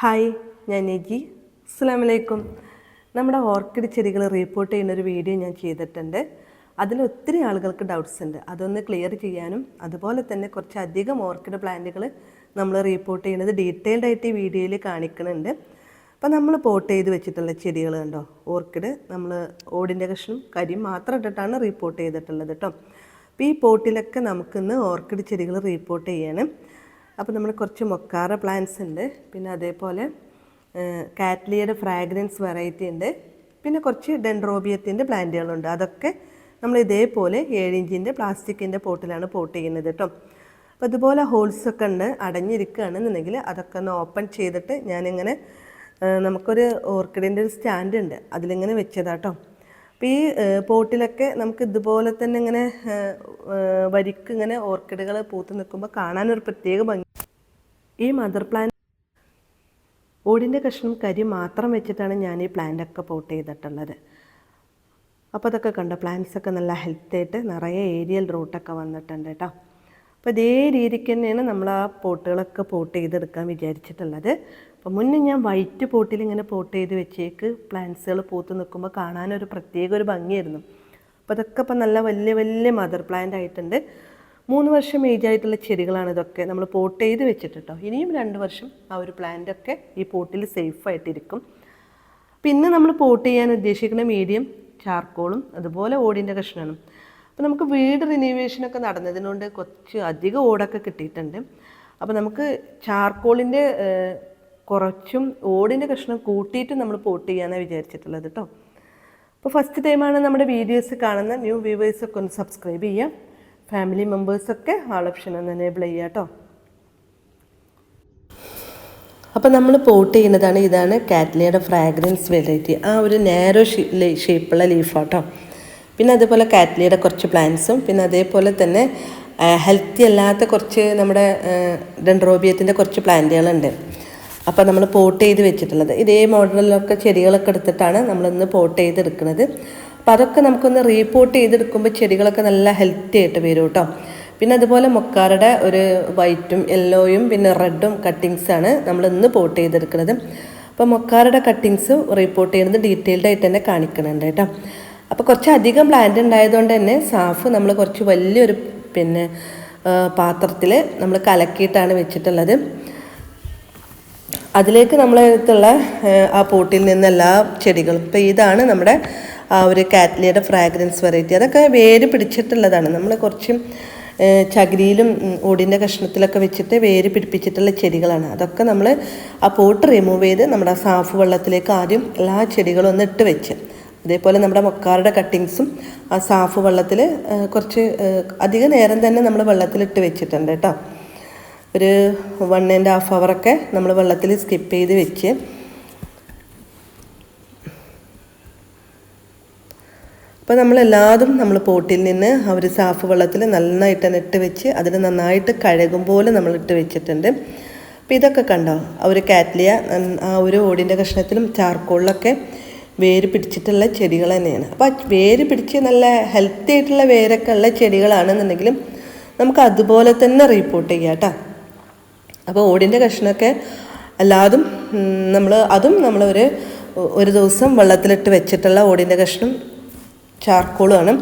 Hi ഞാൻ നെജി. അസ്സാം വലൈക്കും നമ്മുടെ ഓർക്കിഡ് ചെടികൾ റിപ്പോർട്ട് ചെയ്യുന്ന ഒരു വീഡിയോ ഞാൻ ചെയ്തിട്ടുണ്ട്. അതിൽ ഒത്തിരി ആളുകൾക്ക് ഡൗട്ട്സ് ഉണ്ട്. അതൊന്ന് ക്ലിയർ ചെയ്യാനും അതുപോലെ തന്നെ കുറച്ചധികം ഓർക്കിഡ് പ്ലാന്റുകൾ നമ്മൾ റിപ്പോർട്ട് ചെയ്യുന്നത് ഡീറ്റെയിൽഡ് ആയിട്ട് ഈ വീഡിയോയിൽ കാണിക്കുന്നുണ്ട്. അപ്പോൾ നമ്മൾ പോട്ട് ചെയ്ത് വെച്ചിട്ടുള്ള ചെടികൾ കണ്ടോ? ഓർക്കിഡ് നമ്മൾ ഓടിന്റെ കഷ്ണം കരിയും മാത്രം ഇട്ടിട്ടാണ് റിപ്പോർട്ട് ചെയ്തിട്ടുള്ളത് കേട്ടോ. അപ്പോൾ ഈ പോട്ടിലൊക്കെ നമുക്കിന്ന് ഓർക്കിഡ് ചെടികൾ റിപ്പോർട്ട് ചെയ്യണം. അപ്പോൾ നമ്മൾ കുറച്ച് മൊക്കാറ പ്ലാന്റ്സ് ഉണ്ട്. പിന്നെ അതേപോലെ കാറ്റ്ലിയുടെ ഫ്രാഗ്രൻസ് വെറൈറ്റി ഉണ്ട്. പിന്നെ കുറച്ച് ഡെൻഡ്രോബിയത്തിന്റെ പ്ലാന്റുകളുണ്ട് അതൊക്കെ നമ്മൾ ഇതേപോലെ ഏഴിഞ്ചിന്റെ പ്ലാസ്റ്റിക്കിന്റെ പോട്ടിലാണ് പോട്ട് ചെയ്യുന്നത് കേട്ടോ അപ്പോൾ ഇതുപോലെ ഹോൾസൊക്കെ ഉണ്ട് അടഞ്ഞിരിക്കുകയാണെന്നുണ്ടെങ്കിൽ അതൊക്കെ ഒന്ന് ഓപ്പൺ ചെയ്തിട്ട് ഞാനിങ്ങനെ നമുക്കൊരു ഓർക്കിഡിന്റെ ഒരു സ്റ്റാൻഡ് ഉണ്ട്. അതിലിങ്ങനെ വെച്ചതാട്ടോ അപ്പോൾ ഈ പോട്ടിലൊക്കെ നമുക്ക് ഇതുപോലെ തന്നെ ഇങ്ങനെ വരിക്ക് ഇങ്ങനെ ഓർക്കിഡുകൾ പൂത്ത് നിൽക്കുമ്പോൾ കാണാനൊരു പ്രത്യേക ഭംഗി. ഈ മദർ പ്ലാന്റ് ഓടിന്റെ കഷ്ണം കരി മാത്രം വെച്ചിട്ടാണ് ഞാൻ ഈ പ്ലാന്റൊക്കെ പോട്ട് ചെയ്തിട്ടുള്ളത്. അപ്പോൾ അതൊക്കെ കണ്ടോ പ്ലാന്റ്സൊക്കെ നല്ല ഹെൽത്തായിട്ട് നിറയെ ഏരിയൽ റൂട്ടൊക്കെ വന്നിട്ടുണ്ട് കേട്ടോ അപ്പോൾ ഇതേ രീതിക്ക് തന്നെയാണ് നമ്മൾ ആ പോട്ടുകളൊക്കെ പോട്ട് ചെയ്തെടുക്കാൻ വിചാരിച്ചിട്ടുള്ളത്. അപ്പോൾ മുന്നേ ഞാൻ വൈറ്റ് പോട്ടിൽ ഇങ്ങനെ പോട്ട് ചെയ്ത് വെച്ചേക്ക് പ്ലാന്റ്സുകൾ പൂത്ത് നിൽക്കുമ്പോൾ കാണാനൊരു പ്രത്യേക ഒരു ഭംഗിയായിരുന്നു. അപ്പോൾ അതൊക്കെ ഇപ്പം നല്ല വലിയ വലിയ മദർ പ്ലാന്റ് ആയിട്ടുണ്ട്. മൂന്ന് വർഷം ഏജ് ആയിട്ടുള്ള ചെടികളാണ് ഇതൊക്കെ നമ്മൾ പോട്ട് ചെയ്ത് വെച്ചിട്ടോ ഇനിയും രണ്ട് വർഷം ആ ഒരു പ്ലാന്റൊക്കെ ഈ പോട്ടിൽ സേഫായിട്ടിരിക്കും പിന്നെ നമ്മൾ പോട്ട് ചെയ്യാൻ ഉദ്ദേശിക്കുന്ന മീഡിയം ചാർക്കോളും അതുപോലെ ഓടിന്റെ കഷ്ണമാണ് അപ്പോൾ നമുക്ക് വീട് റിനോവേഷനൊക്കെ നടന്നതിനുകൊണ്ട് കുറച്ച് അധികം ഓടൊക്കെ കിട്ടിയിട്ടുണ്ട്. അപ്പോൾ നമുക്ക് ചാർക്കോളിന്റെ കുറച്ചും ഓടിന്റെ കഷ്ണം കൂട്ടിയിട്ട് നമ്മൾ പോട്ട് ചെയ്യാനാണ് വിചാരിച്ചിട്ടുള്ളത് കേട്ടോ അപ്പോൾ ഫസ്റ്റ് ടൈമാണ് നമ്മുടെ വീഡിയോസ് കാണുന്ന ന്യൂ വ്യൂവേഴ്സൊക്കെ ഒന്ന് സബ്സ്ക്രൈബ് ചെയ്യാം. ഫാമിലി മെമ്പേഴ്സൊക്കെ ആൾ ഓപ്ഷൻ ഒന്ന് എനേബിൾ ചെയ്യുക കേട്ടോ അപ്പോൾ നമ്മൾ പോട്ട് ചെയ്യുന്നതാണ് ഇതാണ് കാറ്റ്ലിയുടെ ഫ്രാഗ്രൻസ് വെറൈറ്റി ആ ഒരു നാരോ ഷേപ്പുള്ള ലീഫാട്ടോ പിന്നെ അതേപോലെ കാറ്റ്ലിയുടെ കുറച്ച് പ്ലാന്റ്സും പിന്നെ അതേപോലെ തന്നെ ഹെൽത്തി അല്ലാത്ത കുറച്ച് നമ്മുടെ ഡെൻഡ്രോബിയത്തിന്റെ കുറച്ച് പ്ലാന്റുകളുണ്ട്. അപ്പോൾ നമ്മൾ പോട്ട് ചെയ്ത് വെച്ചിട്ടുള്ളത്. ഇതേ മോഡലിലൊക്കെ ചെടികളൊക്കെ എടുത്തിട്ടാണ് നമ്മളിന്ന് പോട്ട് ചെയ്തെടുക്കുന്നത്. അപ്പോൾ അതൊക്കെ നമുക്കൊന്ന് റീപോട്ട് ചെയ്തെടുക്കുമ്പോൾ ചെടികളൊക്കെ നല്ല ഹെൽത്തി ആയിട്ട് വരും കേട്ടോ. പിന്നെ അതുപോലെ മൊക്കാരുടെ ഒരു വൈറ്റും യെല്ലോയും പിന്നെ റെഡും കട്ടിങ്സാണ് നമ്മൾ ഇന്ന് പോട്ട് ചെയ്തെടുക്കുന്നത്. അപ്പോൾ മൊക്കാരുടെ കട്ടിങ്സ് റീപോട്ട് ചെയ്യുന്നത് ഡീറ്റെയിൽഡ് ആയിട്ട് തന്നെ കാണിക്കുന്നുണ്ട് കേട്ടോ. അപ്പോൾ കുറച്ച് അധികം പ്ലാന്റ് ഉണ്ടായതുകൊണ്ട് തന്നെ സാഫ് നമ്മൾ കുറച്ച് വലിയൊരു പിന്നെ പാത്രത്തിൽ നമ്മൾ കലക്കിയിട്ടാണ് വെച്ചിട്ടുള്ളത്. അതിലേക്ക് നമ്മളെടുത്തുള്ള ആ പോട്ടിൽ നിന്ന് എല്ലാ ചെടികളും. ഇപ്പോൾ ഇതാണ് നമ്മുടെ ആ ഒരു കാറ്റ്ലിയുടെ ഫ്രാഗ്രൻസ് വെറൈറ്റി അതൊക്കെ വേര് പിടിച്ചിട്ടുള്ളതാണ്. നമ്മൾ കുറച്ച് ചകിരിയിലും ഓടിന്റെ കഷ്ണത്തിലൊക്കെ വെച്ചിട്ട് വേര് പിടിപ്പിച്ചിട്ടുള്ള ചെടികളാണ്. അതൊക്കെ നമ്മൾ ആ പോട്ട് റിമൂവ് ചെയ്ത് നമ്മുടെ സാഫ് വെള്ളത്തിലേക്ക് ആദ്യം എല്ലാ ചെടികളും ഒന്ന് ഇട്ട് വെച്ച്. അതേപോലെ നമ്മുടെ മൊക്കാറുടെ കട്ടിങ്സും ആ സാഫ് വെള്ളത്തിൽ കുറച്ച് അധിക നേരം തന്നെ നമ്മൾ വെള്ളത്തിലിട്ട് വെച്ചിട്ടുണ്ട് കേട്ടോ. ഒരു വൺ ആൻഡ് ഹാഫ് അവറൊക്കെ നമ്മൾ വെള്ളത്തിൽ സ്കിപ്പ് ചെയ്ത് വെച്ച്. അപ്പോൾ നമ്മളെല്ലാതും നമ്മൾ പോട്ടിൽ നിന്ന് ആ ഒരു സാഫ് വെള്ളത്തിൽ നന്നായിട്ട് തന്നെ ഇട്ട് വെച്ച് അതിൽ നന്നായിട്ട് കഴുകും പോലെ നമ്മൾ ഇട്ട് വെച്ചിട്ടുണ്ട്. അപ്പോൾ ഇതൊക്കെ കണ്ടോ? ആ ഒരു കാറ്റ്ലിയ ആ ഒരു ഓടിന്റെ കഷ്ണത്തിലും ചാർക്കോളിലൊക്കെ വേര് പിടിച്ചിട്ടുള്ള ചെടികൾ തന്നെയാണ്. അപ്പോൾ വേര് പിടിച്ച് നല്ല ഹെൽത്തി ആയിട്ടുള്ള വേരൊക്കെ ഉള്ള ചെടികളാണെന്നുണ്ടെങ്കിലും നമുക്ക് അതുപോലെ തന്നെ റീപ്പോർട്ട് ചെയ്യാം കേട്ടോ. അപ്പോൾ ഓടിന്റെ കഷ്ണമൊക്കെ അല്ലാതും നമ്മൾ അതും നമ്മൾ ഒരു ഒരു ദിവസം വെള്ളത്തിലിട്ട് വെച്ചിട്ടുള്ള ഓടിന്റെ കഷ്ണം ചാർക്കോളുമാണ്.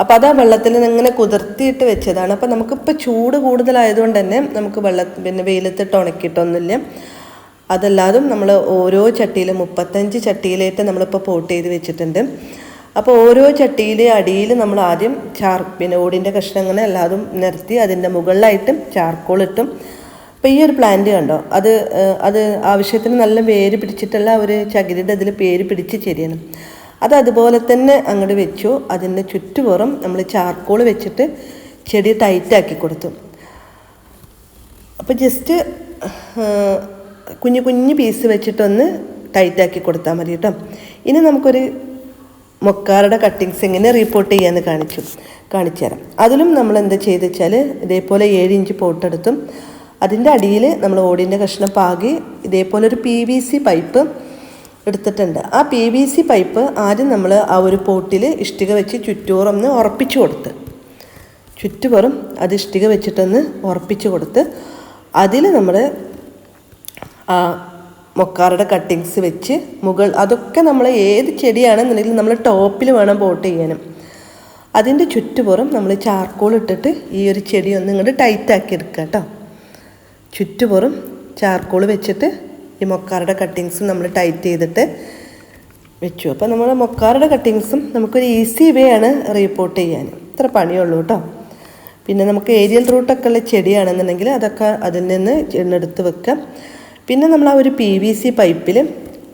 അപ്പോൾ അത് വെള്ളത്തിൽ ഇങ്ങനെ കുതിർത്തിയിട്ട് വെച്ചതാണ്. അപ്പോൾ നമുക്കിപ്പോൾ ചൂട് കൂടുതലായതുകൊണ്ട് തന്നെ നമുക്ക് വെള്ള പിന്നെ വെയിലത്തിട്ട് ഉണക്കിയിട്ടൊന്നുമില്ല. അതല്ലാതും നമ്മൾ ഓരോ ചട്ടിയിൽ മുപ്പത്തഞ്ച് ചട്ടിയിലായിട്ട് നമ്മളിപ്പോൾ പോട്ട് ചെയ്ത് വെച്ചിട്ടുണ്ട്. അപ്പോൾ ഓരോ ചട്ടിയിലെ അടിയിൽ നമ്മൾ ആദ്യം ചാർ പിന്നെ ഓടിന്റെ കഷ്ണം അങ്ങനെ എല്ലാതും നിരത്തി അതിന്റെ മുകളിലായിട്ടും ചാർക്കോൾ ഇട്ടും. അപ്പോൾ ഈ ഒരു പ്ലാന്റ് കണ്ടോ? അത് അത് ആവശ്യത്തിന് നല്ല വേര് പിടിച്ചിട്ടുള്ള ഒരു ചകിരിയുടെ അതിൽ പേര് പിടിച്ച് ചെരിയണം. അത് അതുപോലെ തന്നെ അങ്ങോട്ട് വെച്ചു. അതിന്റെ ചുറ്റുപുറം നമ്മൾ ചാർക്കോൾ വെച്ചിട്ട് ചെടി ടൈറ്റാക്കി കൊടുത്തു. അപ്പോൾ ജസ്റ്റ് കുഞ്ഞു കുഞ്ഞു പീസ് വെച്ചിട്ടൊന്ന് ടൈറ്റാക്കി കൊടുത്താൽ മതി കേട്ടോ ഇനി നമുക്കൊരു മൊക്കാറുടെ കട്ടിങ്സ് എങ്ങനെ റിപ്പോർട്ട് ചെയ്യാമെന്ന് കാണിച്ചു കാണിച്ചു തരാം. അതിലും നമ്മൾ എന്താ ചെയ്ത് വെച്ചാൽ ഇതേപോലെ ഏഴ് ഇഞ്ച് പോട്ടെടുത്തും അതിന്റെ അടിയിൽ നമ്മൾ ഓടിന്റെ കഷ്ണം പാകി ഇതേപോലെ ഒരു പി വി സി പൈപ്പ് എടുത്തിട്ടുണ്ട്. ആ പി വി സി പൈപ്പ് ആദ്യം നമ്മൾ ആ ഒരു പോട്ടിൽ ഇഷ്ടിക വെച്ച് ചുറ്റോറൊന്ന് ഉറപ്പിച്ചു കൊടുത്ത് ചുറ്റുപുറം അത് ഇഷ്ടിക വെച്ചിട്ടൊന്ന് ഉറപ്പിച്ച് കൊടുത്ത് അതിൽ നമ്മൾ മൊക്കാറുടെ കട്ടിങ്സ് വെച്ച് മുകൾ അതൊക്കെ നമ്മൾ ഏത് ചെടിയാണെന്നുണ്ടെങ്കിലും നമ്മൾ ടോപ്പിൽ വേണം പോട്ട് ചെയ്യാനും. അതിന്റെ ചുറ്റുപുറം നമ്മൾ ചാർക്കോൾ ഇട്ടിട്ട് ഈ ഒരു ചെടി ഒന്ന് ഇങ്ങോട്ട് ടൈറ്റാക്കി എടുക്കുക കേട്ടോ. ചുറ്റുപുറം ചാർക്കോൾ വെച്ചിട്ട് ഈ മൊക്കാറുടെ കട്ടിങ്സും നമ്മൾ ടൈറ്റ് ചെയ്തിട്ട് വെച്ചു. അപ്പോൾ നമ്മൾ മൊക്കാറുടെ കട്ടിങ്സും നമുക്കൊരു ഈസി വേ ആണ് റീപ്പോർട്ട് ചെയ്യാൻ. ഇത്ര പണിയുള്ളൂ കേട്ടോ. പിന്നെ നമുക്ക് ഏരിയൽ റൂട്ടൊക്കെ ഉള്ള ചെടിയാണെന്നുണ്ടെങ്കിൽ അതൊക്കെ അതിൽ നിന്ന് എണ്ണെടുത്ത് വെക്കാം. പിന്നെ നമ്മൾ ആ ഒരു പി വി സി പൈപ്പിൽ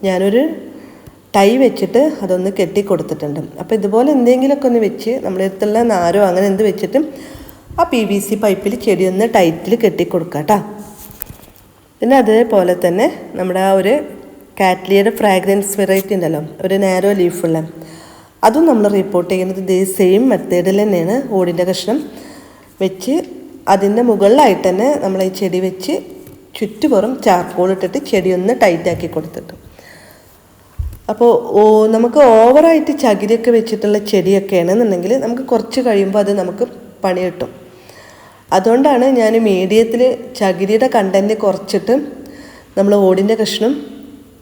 ഞാനൊരു ടൈ വെച്ചിട്ട് അതൊന്ന് കെട്ടി കൊടുത്തിട്ടുണ്ട് അപ്പോൾ ഇതുപോലെ എന്തെങ്കിലുമൊക്കെ ഒന്ന് വെച്ച് നമ്മുടെ അടുത്തുള്ള നാരോ അങ്ങനെ എന്ത് വെച്ചിട്ടും ആ പി വി സി പൈപ്പിൽ ചെടി ഒന്ന് ടൈറ്റിൽ കെട്ടി കൊടുക്കാം കേട്ടോ പിന്നെ അതേപോലെ തന്നെ നമ്മുടെ ആ ഒരു കാറ്റ്ലിയുടെ ഫ്രാഗ്രൻസ് വെറൈറ്റി ഉണ്ടല്ലോ ഒരു നാരോ ലീഫുള്ള അതും നമ്മൾ റിപ്പോർട്ട് ചെയ്യുന്നത് ഇതേ സെയിം മെത്തേഡിൽ തന്നെയാണ്. ഓടിന്റെ കഷ്ണം വെച്ച് അതിന്റെ മുകളിലായിട്ട് തന്നെ നമ്മൾ ഈ ചെടി വെച്ച് ചുറ്റുപുറം ചാർക്കോൾ ഇട്ടിട്ട് ചെടി ഒന്ന് ടൈറ്റാക്കി കൊടുത്തിട്ട്. അപ്പോൾ നമുക്ക് ഓവറായിട്ട് ചകിരിയൊക്കെ വെച്ചിട്ടുള്ള ചെടിയൊക്കെ ആണെന്നുണ്ടെങ്കിൽ നമുക്ക് കുറച്ച് കഴിയുമ്പോൾ അത് നമുക്ക് പണി കിട്ടും അതുകൊണ്ടാണ് ഞാൻ മീഡിയത്തിൽ ചകിരിയുടെ കണ്ടന്റ് കുറച്ചിട്ട് നമ്മൾ ഓടിന്റെ കഷ്ണം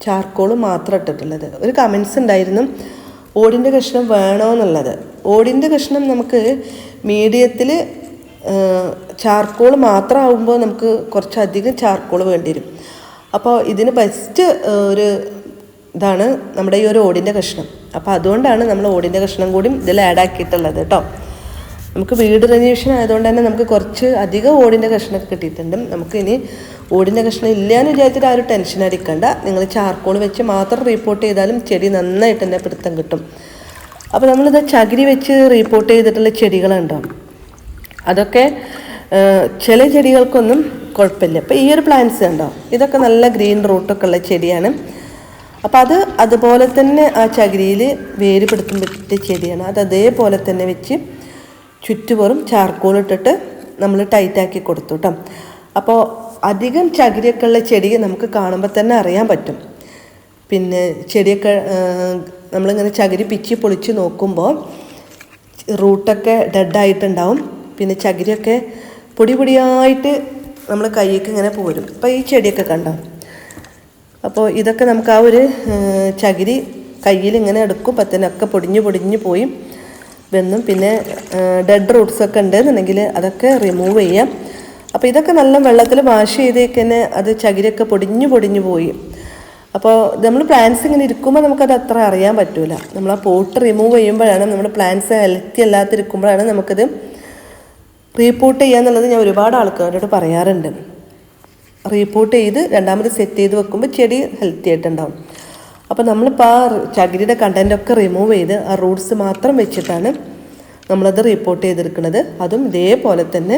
ചാർക്കോളും മാത്രം ഇട്ടിട്ടുള്ളത്. ഒരു കമൻസ് ഉണ്ടായിരുന്നു ഓടിന്റെ കഷ്ണം വേണോ എന്നുള്ളത് ഓടിന്റെ കഷ്ണം നമുക്ക് മീഡിയത്തിൽ ചാർക്കോൾ മാത്രം ആകുമ്പോൾ നമുക്ക് കുറച്ചധികം ചാർക്കോൾ വേണ്ടി വരും അപ്പോൾ ഇതിന് ബെസ്റ്റ് ഒരു ഇതാണ് നമ്മുടെ ഈ ഒരു ഓടിന്റെ കഷ്ണം. അപ്പോൾ അതുകൊണ്ടാണ് നമ്മൾ ഓടിന്റെ കഷ്ണം കൂടി ഇതിൽ ആഡ് ആക്കിയിട്ടുള്ളത് കേട്ടോ നമുക്ക് വീട് റെനിവേഷൻ ആയതുകൊണ്ട് തന്നെ നമുക്ക് കുറച്ച് അധികം ഓടിന്റെ കഷ്ണം കിട്ടിയിട്ടുണ്ട്. നമുക്ക് ഇനി ഓടിന്റെ കഷ്ണം ഇല്ലയെന്ന് വിചാരിച്ചിട്ട് ആ ഒരു ടെൻഷൻ അടിക്കണ്ട. നിങ്ങൾ ചാർക്കോൾ വെച്ച് മാത്രം റിപ്പോർട്ട് ചെയ്താലും ചെടി നന്നായിട്ട് തന്നെ പിടുത്തം കിട്ടും. അപ്പോൾ നമ്മളിത് ചകിരി വെച്ച് റിപ്പോർട്ട് ചെയ്തിട്ടുള്ള ചെടികളുണ്ടോ? അതൊക്കെ ചില ചെടികൾക്കൊന്നും കുഴപ്പമില്ല. അപ്പോൾ ഈ ഒരു പ്ലാന്റ്സ് ഉണ്ടോ ഇതൊക്കെ നല്ല ഗ്രീൻ റൂട്ടൊക്കെ ഉള്ള ചെടിയാണ്. അപ്പോൾ അത് അതുപോലെ തന്നെ ആ ചകിരിയിൽ വേര് പിടുത്തം പറ്റിയ ചെടിയാണ്. അത് അതേപോലെ തന്നെ വെച്ച് ചുറ്റുപുറം ചാർക്കോൾ ഇട്ടിട്ട് നമ്മൾ ടൈറ്റാക്കി കൊടുത്തു കേട്ടോ അപ്പോൾ അധികം ചകിരിയൊക്കെ ഉള്ള ചെടി നമുക്ക് കാണുമ്പോൾ തന്നെ അറിയാൻ പറ്റും. പിന്നെ ചെടിയൊക്കെ നമ്മളിങ്ങനെ ചകിരി പിച്ചി പൊളിച്ച് നോക്കുമ്പോൾ റൂട്ടൊക്കെ ഡെഡായിട്ടുണ്ടാവും പിന്നെ ചകിരിയൊക്കെ പൊടി പൊടിയായിട്ട് നമ്മൾ കൈയ്ക്ക് ഇങ്ങനെ പോരും. അപ്പോൾ ഈ ചെടിയൊക്കെ കണ്ടോ? അപ്പോൾ ഇതൊക്കെ നമുക്ക് ആ ഒരു ചകിരി കയ്യിൽ ഇങ്ങനെ എടുക്കും. പത്തനൊക്കെ പൊടിഞ്ഞ് പൊടിഞ്ഞ് പോയി. വെന്നും പിന്നെ ഡെഡ് റൂട്ട്സ് ഒക്കെ ഉണ്ടെന്നുണ്ടെങ്കിൽ അതൊക്കെ റിമൂവ് ചെയ്യാം. അപ്പോൾ ഇതൊക്കെ നല്ല വെള്ളത്തിൽ വാഷ് ചെയ്തേക്ക് തന്നെ അത് ചകിരിയൊക്കെ പൊടിഞ്ഞ് പൊടിഞ്ഞ് പോയി. അപ്പോൾ നമ്മൾ പ്ലാന്റ്സ് ഇങ്ങനെ ഇരിക്കുമ്പോൾ നമുക്കത് അത്ര അറിയാൻ പറ്റില്ല നമ്മൾ ആ പോട്ട് റിമൂവ് ചെയ്യുമ്പോഴാണ് നമ്മുടെ പ്ലാന്റ്സ് ഹെൽത്തി അല്ലാത്തിരിക്കുമ്പോഴാണ് നമുക്കത് റീപോർട്ട് ചെയ്യാന്നുള്ളത് ഞാൻ ഒരുപാട് ആൾക്കാരോട് പറയാറുണ്ട്. റീപ്പോർട്ട് ചെയ്ത് രണ്ടാമത് സെറ്റ് ചെയ്ത് വെക്കുമ്പോൾ ചെടി ഹെൽത്തി ആയിട്ടുണ്ടാവും. അപ്പോൾ നമ്മളിപ്പോൾ ആ ചകിരിയുടെ കണ്ടന്റൊക്കെ റിമൂവ് ചെയ്ത് ആ റൂട്ട്സ് മാത്രം വെച്ചിട്ടാണ് നമ്മളത് റിപ്പോർട്ട് ചെയ്തെടുക്കുന്നത്. അതും ഇതേപോലെ തന്നെ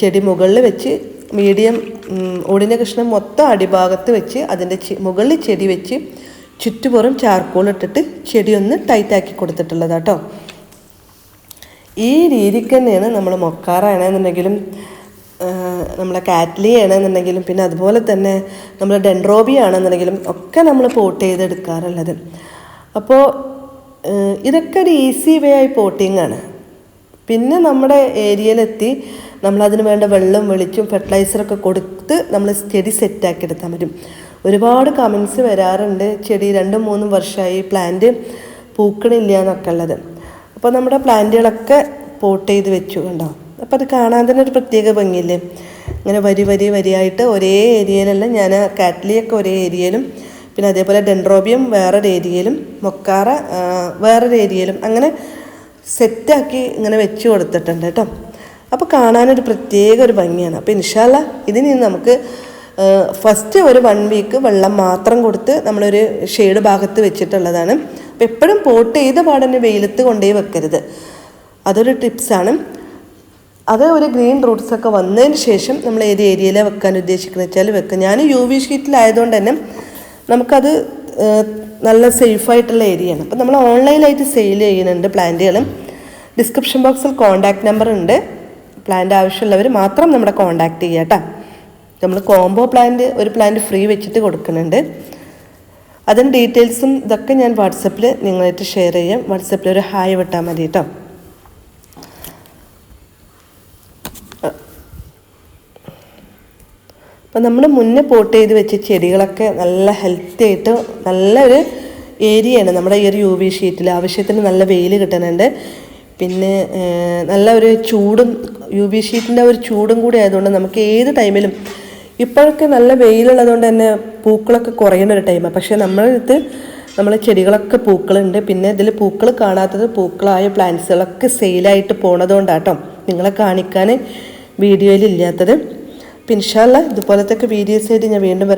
ചെടി മുകളിൽ വെച്ച് മീഡിയം ഓടിന കഷ്ണം മൊത്തം അടിഭാഗത്ത് വെച്ച് അതിന്റെ മുകളിൽ ചെടി വെച്ച് ചുറ്റുപുറം ചാർക്കോൾ ഇട്ടിട്ട് ചെടിയൊന്ന് ടൈറ്റാക്കി കൊടുത്തിട്ടുള്ളതാട്ടോ. ഈ രീതിക്ക് തന്നെയാണ് നമ്മൾ മൊക്കാറാണെന്നുണ്ടെങ്കിലും നമ്മളെ കാറ്റ്ലി ആണെന്നുണ്ടെങ്കിലും പിന്നെ അതുപോലെ തന്നെ നമ്മൾ ഡെൻഡ്രോബി ആണെന്നുണ്ടെങ്കിലും ഒക്കെ നമ്മൾ പോട്ട് ചെയ്തെടുക്കാറുള്ളത്. അപ്പോൾ ഇതൊക്കെ ഒരു ഈസി വേ ആയി പോട്ടിങ് ആണ് പിന്നെ നമ്മുടെ ഏരിയയിലെത്തി നമ്മളതിന് വേണ്ട വെള്ളം വെളിച്ചും ഫെർട്ടിലൈസറൊക്കെ കൊടുത്ത് നമ്മൾ ചെടി സെറ്റാക്കി എടുത്താൽ പറ്റും. ഒരുപാട് കമൻസ് വരാറുണ്ട് ചെടി രണ്ടും മൂന്നും വർഷമായി പ്ലാന്റ് പൂക്കണില്ല എന്നൊക്കെ ഉള്ളത്. അപ്പോൾ നമ്മുടെ പ്ലാന്റുകളൊക്കെ പോട്ട് ചെയ്ത് വെച്ചു കണ്ടോ? അപ്പോൾ അത് കാണാൻ തന്നെ ഒരു പ്രത്യേക ഭംഗിയില്ലേ? ഇങ്ങനെ വരി വരി വരിയായിട്ട് ഒരേ ഏരിയയിലല്ല ഞാൻ കാറ്റ്ലിയൊക്കെ ഒരേ ഏരിയയിലും പിന്നെ അതേപോലെ ഡെൻഡ്രോബിയം വേറൊരു ഏരിയയിലും മൊക്കാറ വേറൊരു ഏരിയയിലും അങ്ങനെ സെറ്റാക്കി ഇങ്ങനെ വെച്ച് കൊടുത്തിട്ടുണ്ട് കേട്ടോ. അപ്പോൾ കാണാനൊരു പ്രത്യേക ഒരു ഭംഗിയാണ്. അപ്പോൾ ഇൻഷാല്ല ഇതിന് നമുക്ക് ഫസ്റ്റ് ഒരു വൺ വീക്ക് വെള്ളം മാത്രം കൊടുത്ത് നമ്മളൊരു ഷെയ്ഡ് ഭാഗത്ത് വെച്ചിട്ടുള്ളതാണ്. എപ്പോഴും പോട്ട് ചെയ്ത പാടന്നെ വെയിലത്ത് കൊണ്ടേ വെക്കരുത്. അതൊരു ടിപ്സാണ്. അത് ഒരു ഗ്രീൻ റൂട്ട്സ് ഒക്കെ വന്നതിന് ശേഷം നമ്മൾ ഏത് ഏരിയയിലാണ് വെക്കാൻ ഉദ്ദേശിക്കുന്നത് വെച്ചാൽ വെക്കുക ഞാൻ യു വി ഷീറ്റിലായതുകൊണ്ട് തന്നെ നമുക്കത് നല്ല സേഫായിട്ടുള്ള ഏരിയയാണ്. അപ്പോൾ നമ്മൾ ഓൺലൈനായിട്ട് സെയിൽ ചെയ്യുന്നുണ്ട് പ്ലാന്റുകൾ ഡിസ്ക്രിപ്ഷൻ ബോക്സിൽ കോൺടാക്ട് നമ്പർ ഉണ്ട് പ്ലാന്റ് ആവശ്യമുള്ളവർ മാത്രം നമ്മുടെ കോൺടാക്ട് ചെയ്യാം കേട്ടോ നമ്മൾ കോംബോ പ്ലാന്റ് ഒരു പ്ലാന്റ് ഫ്രീ വെച്ചിട്ട് കൊടുക്കുന്നുണ്ട്. അതിന് ഡീറ്റെയിൽസും ഇതൊക്കെ ഞാൻ വാട്സപ്പിൽ നിങ്ങളായിട്ട് ഷെയർ ചെയ്യാം. വാട്സപ്പിൽ ഒരു ഹായ് വിട്ടാൽ മതി കേട്ടോ അപ്പം നമ്മൾ മുന്നേ പോട്ട് ചെയ്ത് വെച്ച ചെടികളൊക്കെ നല്ല ഹെൽത്തി ആയിട്ട് നല്ലൊരു ഏരിയയാണ്. നമ്മുടെ ഈ ഒരു യു വി ഷീറ്റിൽ ആവശ്യത്തിന് നല്ല വെയിൽ കിട്ടുന്നുണ്ട്. പിന്നെ നല്ല ഒരു ചൂടും യു വി ഷീറ്റിന്റെ ഒരു ചൂടും കൂടി ആയതുകൊണ്ട് നമുക്ക് ഏത് ടൈമിലും ഇപ്പോഴൊക്കെ നല്ല വെയിലുള്ളതുകൊണ്ട് തന്നെ പൂക്കളൊക്കെ കുറയുന്ന ഒരു ടൈമാണ് പക്ഷേ നമ്മളടുത്ത് നമ്മൾ ചെടികളൊക്കെ പൂക്കളുണ്ട്. പിന്നെ ഇതിൽ പൂക്കൾ കാണാത്തത് പൂക്കളായ പ്ലാന്റ്സുകളൊക്കെ സെയിലായിട്ട് പോണതുകൊണ്ടാട്ടോ നിങ്ങളെ കാണിക്കാൻ വീഡിയോയിൽ ഇല്ലാത്തത്. പിൻഷാല്ല ഇതുപോലത്തെ വീഡിയോസ് ആയിട്ട് ഞാൻ വീണ്ടും